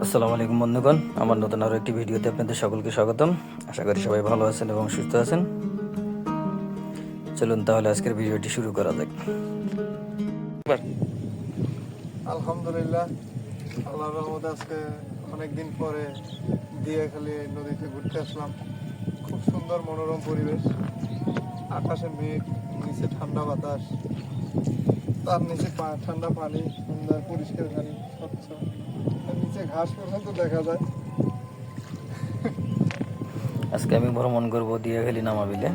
আসসালামু আলাইকুম বন্ধুগণ, আমার নতুন আরও একটি ভিডিওতে আপনাদের সকলকে স্বাগতম। আশা করি সবাই ভালো আছেন এবং সুস্থ আছেন। চলুন তাহলে আজকের ভিডিওটি শুরু করা যাক। আলহামদুলিল্লাহ আল্লাহর রহমতে আজকে অনেকদিন পরে দিয়ে খালি নদীতে ঘুরতে আসলাম। খুব সুন্দর মনোরম পরিবেশ, আকাশে মেঘ, নিচে ঠান্ডা বাতাস, তার নিচে ঠান্ডা পানি, সুন্দর পরিষ্কার পানি, স্বচ্ছ। আজকে আমি ভ্রমণ করব দিয়াখালি নামাবিলে।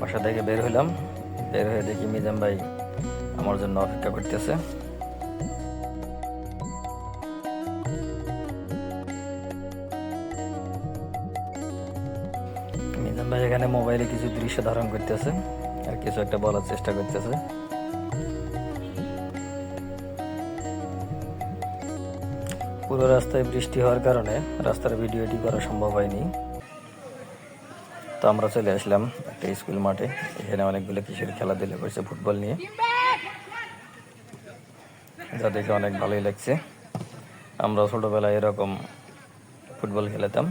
বাসা থেকে বের হইলাম। বের হয়ে দেখি মিজাম ভাই আমার জন্য অপেক্ষা করতেছে। মিজাম ভাই এখানে মোবাইলে কিছু দৃশ্য ধারণ করতেছে আর কিছু একটা বলার চেষ্টা করতেছে। পুরো রাস্তায় বৃষ্টি হওয়ার কারণে রাস্তার ভিডিওটি করা সম্ভব হয়নি। তো আমরা চলে আসলাম একটা স্কুল মাঠে। এখানে অনেকগুলো কিশোর খেলাধুলা করছে, ফুটবল নিয়ে। যা দেখে অনেক ভালোই লাগছে। আমরা ছোটোবেলায় এরকম ফুটবল খেলাতাম।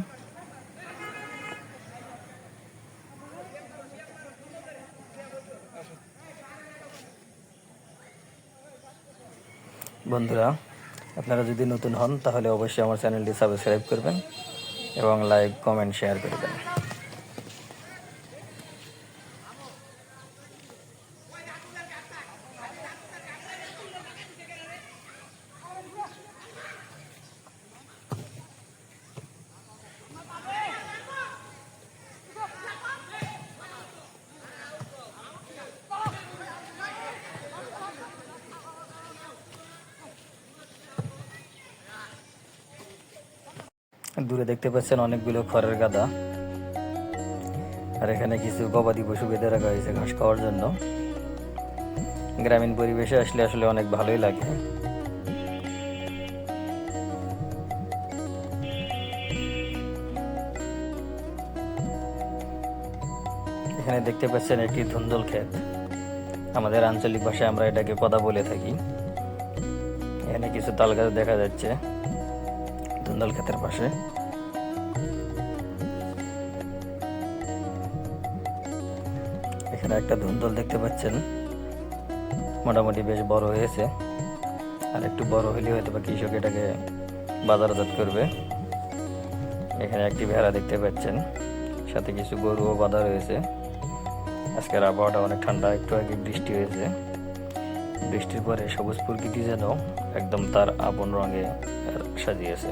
বন্ধুরা আপনারা যদি নতুন হন, তাহলে অবশ্যই আমার চ্যানেলটি সাবস্ক্রাইব করবেন এবং লাইক কমেন্ট শেয়ার করবেন দূরে দেখতে পাচ্ছেন অনেকগুলো খড়ের গাদা। আর এখানে কিছু গবাদি পশু বেঁধে রাখা হয়েছে ঘাস খাওয়ার জন্য। গ্রামীণ পরিবেশে আসলে আসলে অনেক ভালোই লাগে। এখানে দেখতে পাচ্ছেন একটি ধুন্দল ক্ষেত। আমাদের আঞ্চলিক ভাষায় আমরা এটাকে কদা বলে থাকি। এখানে কিছু তাল গাছ দেখা যাচ্ছে ধুন্দল ক্ষেতের পাশে। এখানে একটা ধুন্দল দেখতে পাচ্ছেন। মোটামুটি বেশ বড় হয়েছে। আর একটু বড় হলে হয়তো বা কৃষক এটাকে বাজারজাত করবে। এখানে একটি ভেড়া দেখতে পাচ্ছেন। সাথে কিছু গরুও বাঁধা রয়েছে। আজকের আবহাওয়াটা অনেক ঠান্ডা, একটু আগে বৃষ্টি হয়েছে। বৃষ্টির পরে সবুজ প্রকৃতি যেন একদম তার আপন রঙে সাজিয়েছে।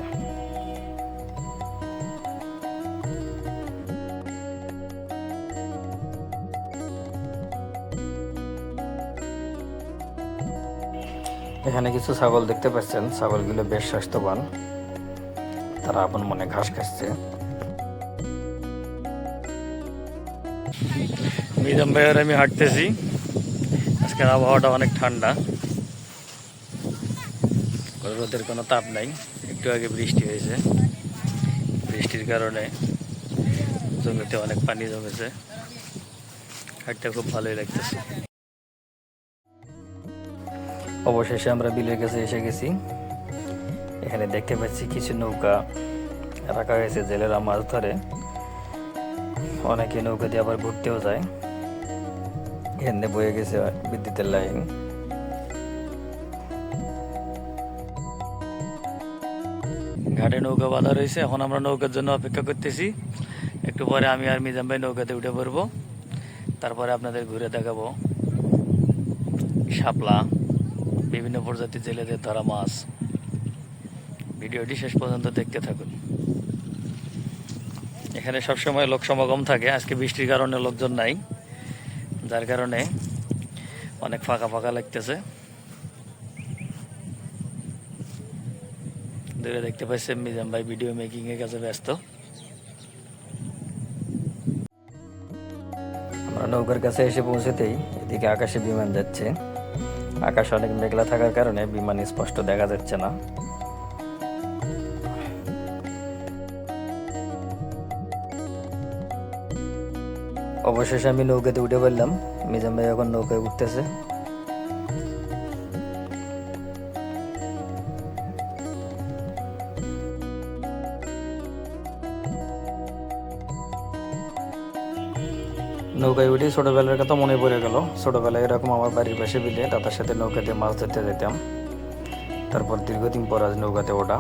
এখানে কিছু ছাগল দেখতে পাচ্ছেন। ছাগলগুলো বেশ স্বাস্থ্যবান। তারা আপন মনে ঘাস খাচ্ছে। মিজাম ভাইয়ের আমি হাঁটতেছি। আজকের আবহাওয়াটা অনেক ঠান্ডা। রোদের কোনো তাপ নাই। একটু আগে বৃষ্টি হয়েছে। বৃষ্টির কারণে জমিতে অনেক পানি জমেছে। হাঁটতে খুব ভালোই লাগতেছে। অবশেষে আমরা বিলের কাছে এসে গেছি। এখানে দেখতে পাচ্ছি কিছু নৌকা রাখা হয়েছে জেলেরা মাছ ধরে। অনেকে নৌকা দিয়ে আবার ঘুরতেও যায়। এখানে বয়ে গেছে বিদ্যুতের লাইন। ঘাটে নৌকা বাঁধা রয়েছে। এখন আমরা নৌকার জন্য অপেক্ষা করতেছি। একটু পরে আমি আর মিজাম ভাই নৌকাতে উঠে পড়ব। তারপরে আপনাদের ঘুরে দেখাবো। শাপলা। বিভিন্ন প্রজাতির জেলেদের ধরা মাছ। ভিডিওটি শেষ পর্যন্ত দেখতে থাকুন। এখানে সবসময় লোক সমাগম থাকে। আজকে বৃষ্টির কারণে লোকজন নাই। যার কারণে অনেক ফাঁকা ফাঁকা লাগতেছে। দূরে দেখতে পাচ্ছেন মিজাম ভাই ভিডিও মেকিং এর কাছে ব্যস্ত। আমরা নৌকার কাছে এসে পৌঁছেতেই এদিকে আকাশে বিমান যাচ্ছে। আকাশ অনেক মেঘলা থাকার কারণে বিমান স্পষ্ট দেখা যাচ্ছে না। অবশেষে আমি নৌকাতে উঠে পড়লাম। মিজাম ভাই এখন নৌকায় উঠতেছে। নৌকায় উঠে ছোটোবেলার কথা মনে পড়ে গেল। ছোটোবেলায় এরকম আমার বাড়ির পাশে বিলে দাদার সাথে নৌকাতে মাছ ধরতে যেতাম। তারপর দীর্ঘদিন পর আজ নৌকাতে ওঠা,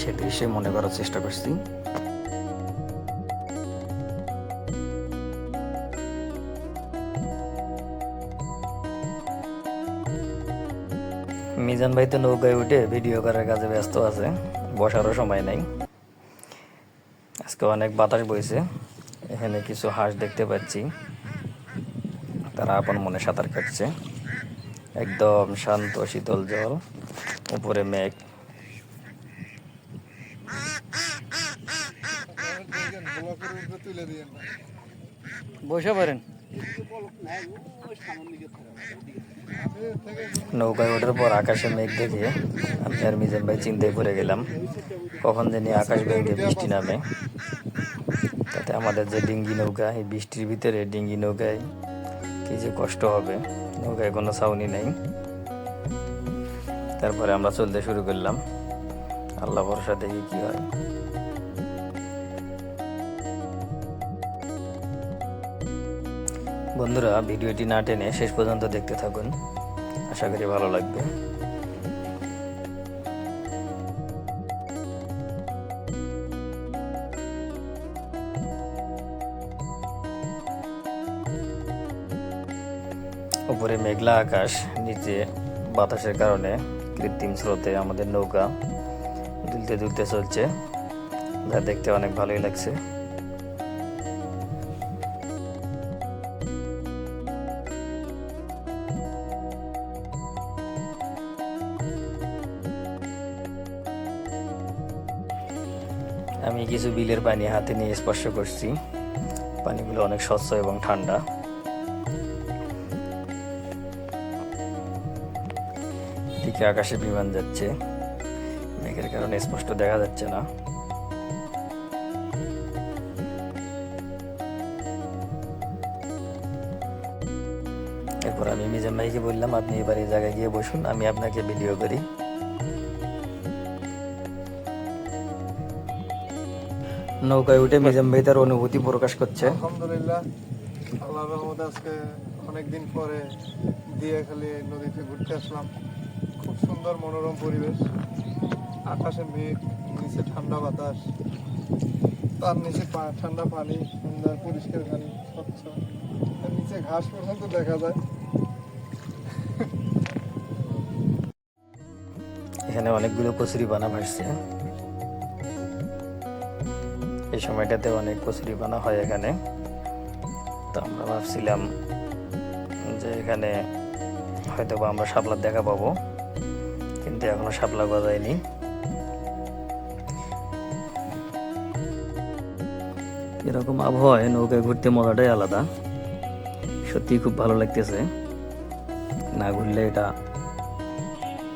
সে দৃশ্যে মনে করার চেষ্টা করছি। মিজান ভাই তো নৌকায় উঠে ভিডিও করার কাজে ব্যস্ত আছে, বসারও সময় নাই। আজকে অনেক বাতাস বইছে। এখানে কিছু হাঁস দেখতে পাচ্ছি। তারা আপন মনে সাঁতার কাটছে। একদম শান্ত, শীতল জল, উপরে মেঘ। তুলে দিয়ে বসে পারেন নৌকায় ওঠার পর আকাশে মেঘ দেখে আমি আর মিজান ভাই চিন্তায় পড়ে গেলাম, কখন জানি আকাশ ভেঙে বৃষ্টি নামে। তাতে আমাদের যে ডিঙ্গি নৌকা, এই বৃষ্টির ভিতরে ডিঙ্গি নৌকায় কি যে কষ্ট হবে, নৌকায় কোনো ছাউনি নেই। তারপরে আমরা চলতে শুরু করলাম। আল্লাহ ভরসা দেখি কি হয়। বন্ধুরা, ভিডিওটি না টেনে শেষ পর্যন্ত দেখতে থাকুন। আশা করি ভালো লাগবে। উপরে মেঘলা আকাশ, নিচে বাতাসের কারণে কৃত্রিম স্রোতে আমাদের নৌকা দুলতে দুলতে চলছে। যা দেখতে অনেক ভালোই লাগছে। আমি কিছু বিলের পানি হাতে নিয়ে স্পর্শ করছি। পানিগুলো অনেক স্বচ্ছ এবং ঠান্ডা। দিকে আকাশে বিমান যাচ্ছে। মেঘের কারণে স্পষ্ট দেখা যাচ্ছে না। এরপর আমি মিজান ভাইকে বললাম, আপনি এবার এই জায়গায় গিয়ে বসুন, আমি আপনাকে ভিডিও করি। নৌকায় উঠে মিজাম ভাই তার অনুভূতি প্রকাশ করছে। আলহামদুলিল্লাহ আল্লাহর রহমতে আজকে অনেকদিন পরে দিয়ে খালি নদীতে ঘুরতে আসলাম। খুব সুন্দর মনোরম পরিবেশ আকাশে মেঘ নিচে ঠান্ডা বাতাস তার নিচে পা- ঠান্ডা পানি সুন্দর পরিষ্কার পানি স্বচ্ছ। তার নিচে ঘাস পর্যন্ত দেখা যায়। এখানে অনেকগুলো কচুরি বানা ভাসছে এই সময়টাতে অনেক কচুরি বানা হয় এখানে। তো আমরা ভাবছিলাম যে এখানে হয়তো বা আমরা শাপলার দেখা পাবো, কিন্তু এখনও শাপলা গজায়নি। এরকম আবহাওয়ায় নৌকায় ঘুরতে মজাটাই আলাদা। সত্যি খুব ভালো লাগতেছে। না ঘুরলে এটা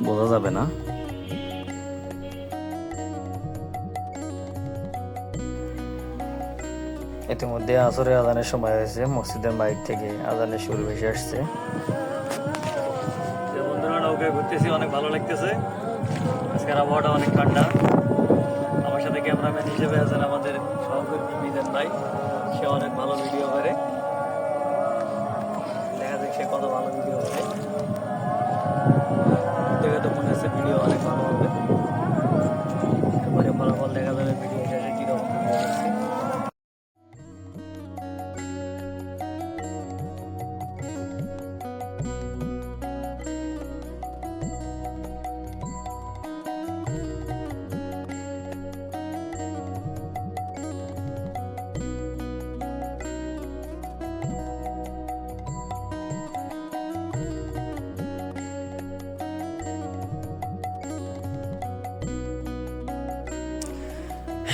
বোঝা যাবে না। ইতিমধ্যে আসরের আজানের সময় হয়েছে, মসজিদের বাইক থেকে আজানের সুর ভেসে আসছে। বন্ধুরা, নৌকায় ঘুরতেছি, অনেক ভালো লাগতেছে। আজকের আবহাওয়াটা অনেক ঠান্ডা।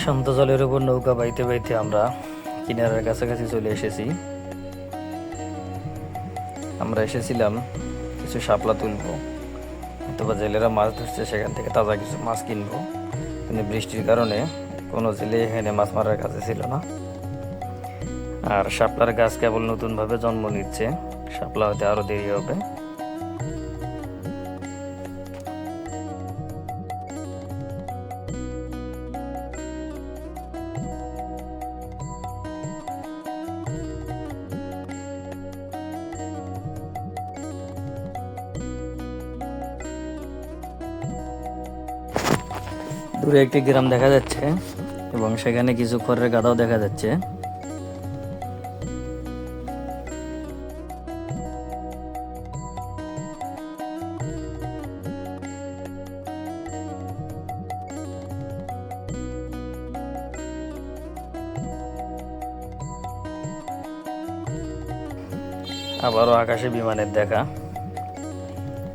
শান্ত জলের উপর নৌকা বাইতে বাইতে আমরা কিনারার কাছাকাছি চলে এসেছি। আমরা এসেছিলাম কিছু শাপলা তুলবো, অথবা জেলেরা মাছ ধরছে সেখান থেকে তাজা কিছু মাছ কিনবো। কিন্তু বৃষ্টির কারণে কোনো জেলে এখানে মাছ মারার কাছে ছিল না। আর শাপলার গাছ কেবল নতুনভাবে জন্ম নিচ্ছে। শাপলা হতে আরও দেরি হবে। দূরে একটি গ্রাম দেখা যাচ্ছে এবং সেখানে কিছু খড়ের গাদাও দেখা যাচ্ছে। আবারও আকাশে বিমানের দেখা।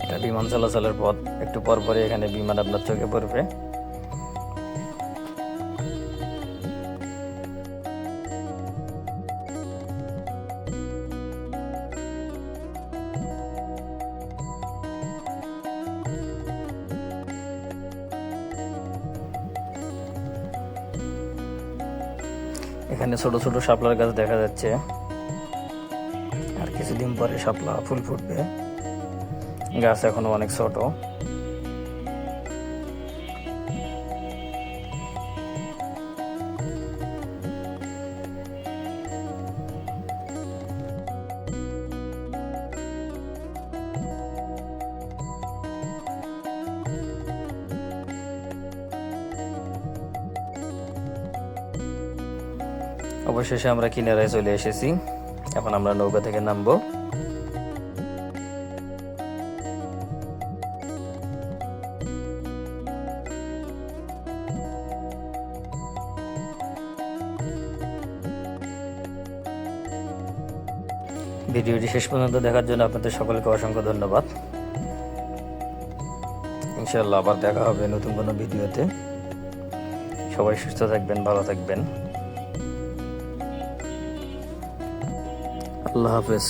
এটা বিমান চলাচলের পথ। একটু পর পরই এখানে বিমান আপনার চোখে পড়বে। এখানে ছোট ছোট শাপলার গাছ দেখা যাচ্ছে। আর কিছুদিন পরে শাপলা ফুল ফুটবে। গাছ এখনও অনেক ছোট। অবশেষে আমরা কিনারায় চলে এসেছি। এখন আমরা নৌকা থেকে নামবো। ভিডিওটি শেষ পর্যন্ত দেখার জন্য আপনাদের সকলকে অসংখ্য ধন্যবাদ। ইনশাল্লাহ আবার দেখা হবে নতুন কোনো ভিডিওতে। সবাই সুস্থ থাকবেন, ভালো থাকবেন। আল্লাহ হাফেজ।